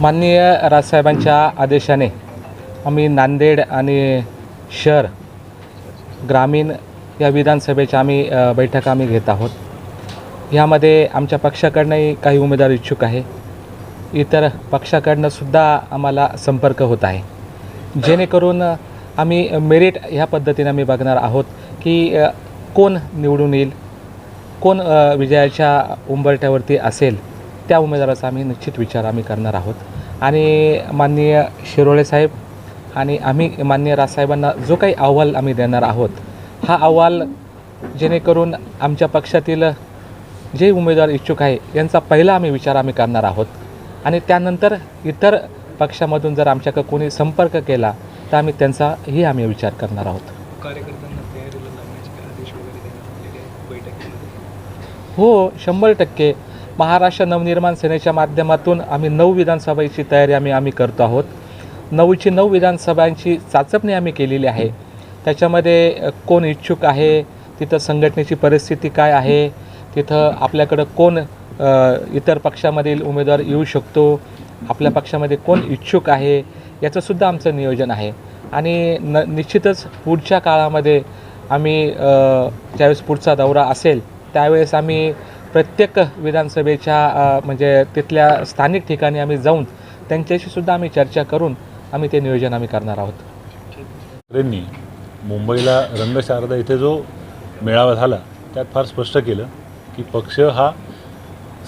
माननीय राजसाहेबांच्या आदेशाने आम्ही नांदेड आणि शहर ग्रामीण या विधानसभेच्या आम्ही बैठका आम्ही घेत आहोत. ह्यामध्ये आमच्या पक्षाकडनंही काही उमेदवार इच्छुक आहे. इतर पक्षाकडनं सुद्धा आम्हाला संपर्क होत आहे. जेणेकरून आम्ही मेरिट ह्या पद्धतीने आम्ही बघणार आहोत की कोण निवडून येईल कोण विजयाच्या उंबरठ्यावरती असेल त्या उमेदवाराचा आम्ही निश्चित विचार आम्ही करणार आहोत. आणि माननीय शिरोळे साहेब आणि आम्ही माननीय राजसाहेबांना जो काही अहवाल आम्ही देणार आहोत हा अहवाल जेणेकरून आमच्या पक्षातील जे उमेदवार इच्छुक आहे यांचा पहिला आम्ही विचार आम्ही करणार आहोत. आणि त्यानंतर इतर पक्षामधून जर आमच्याकडे कोणी संपर्क केला तर आम्ही त्यांचाही आम्ही विचार करणार आहोत. हो शंभर टक्के. महाराष्ट्र नवनिर्माण सेनेच्या माध्यमातून आम्ही नऊ विधानसभेची तयारी आम्ही आम्ही करतो आहोत. नऊची नऊ विधानसभांची चाचपणी आम्ही केलेली आहे. त्याच्यामध्ये कोण इच्छुक आहे तिथं संघटनेची परिस्थिती काय आहे तिथं आपल्याकडं कोण इतर पक्षामधील उमेदवार येऊ शकतो आपल्या पक्षामध्ये कोण इच्छुक आहे याचंसुद्धा आमचं नियोजन आहे. आणि न निश्चितच पुढच्या काळामध्ये आम्ही ज्यावेळेस पुढचा दौरा असेल त्यावेळेस आम्ही प्रत्येक विधानसभेच्या म्हणजे तिथल्या स्थानिक ठिकाणी आम्ही जाऊन त्यांच्याशी सुद्धा आम्ही चर्चा करून आम्ही ते नियोजन आम्ही करणार आहोत. ठाकरेंनी मुंबईला रंगशारदा इथे जो मेळावा झाला त्यात फार स्पष्ट केलं की पक्ष हा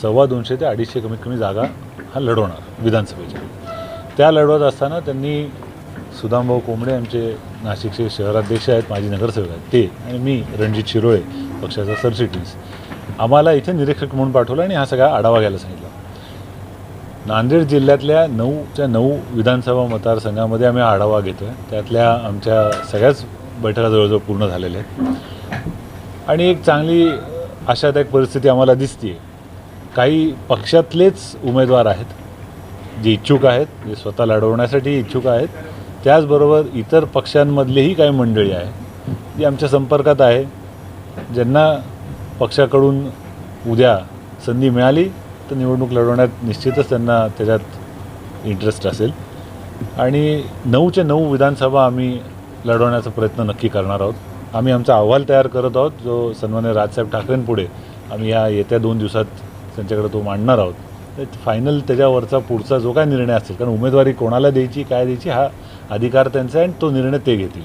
सव्वा दोनशे ते अडीचशे कमीत कमी जागा हा लढवणार विधानसभेच्या. त्या लढवत असताना त्यांनी सुदामभाऊ कोंबडे आमचे नाशिकचे शहराध्यक्ष आहेत माजी नगरसेवक आहेत ते आणि मी रणजित शिरोळे पक्षाचा सरचिटणीस. आम्हाला इथे निरीक्षक म्हणून पाठवलं आणि हा सगळा आढावा घ्यायला सांगितला. नांदेड जिल्ह्यातल्या नऊच्या नऊ विधानसभा मतदारसंघामध्ये आम्ही आढावा घेतो आहे त्यातल्या आमच्या सगळ्याच बैठका जवळजवळ पूर्ण झालेल्या आहेत. आणि एक चांगली आशादायक परिस्थिती आम्हाला दिसते काही पक्षातलेच उमेदवार आहेत जे इच्छुक आहेत जे स्वतः लढवण्यासाठी इच्छुक आहेत. त्याचबरोबर इतर पक्षांमधलीही काही मंडळी आहे जी आमच्या संपर्कात आहे. ज्यांना पक्षाकडून उद्या संधी मिळाली तर निवडणूक लढवण्यात निश्चितच त्यांना त्याच्यात इंटरेस्ट असेल. आणि नऊच्या नऊ विधानसभा आम्ही लढवण्याचा प्रयत्न नक्की करणार आहोत. आम्ही आमचा अहवाल तयार करत आहोत जो सन्मान्य राजसाहेब ठाकरेंपुढे आम्ही या येत्या दोन दिवसात त्यांच्याकडे तो मांडणार आहोत. तर फायनल त्याच्यावरचा पुढचा जो काय निर्णय असेल कारण उमेदवारी कोणाला द्यायची काय द्यायची हा अधिकार त्यांचा आहे आणि तो निर्णय ते घेतील.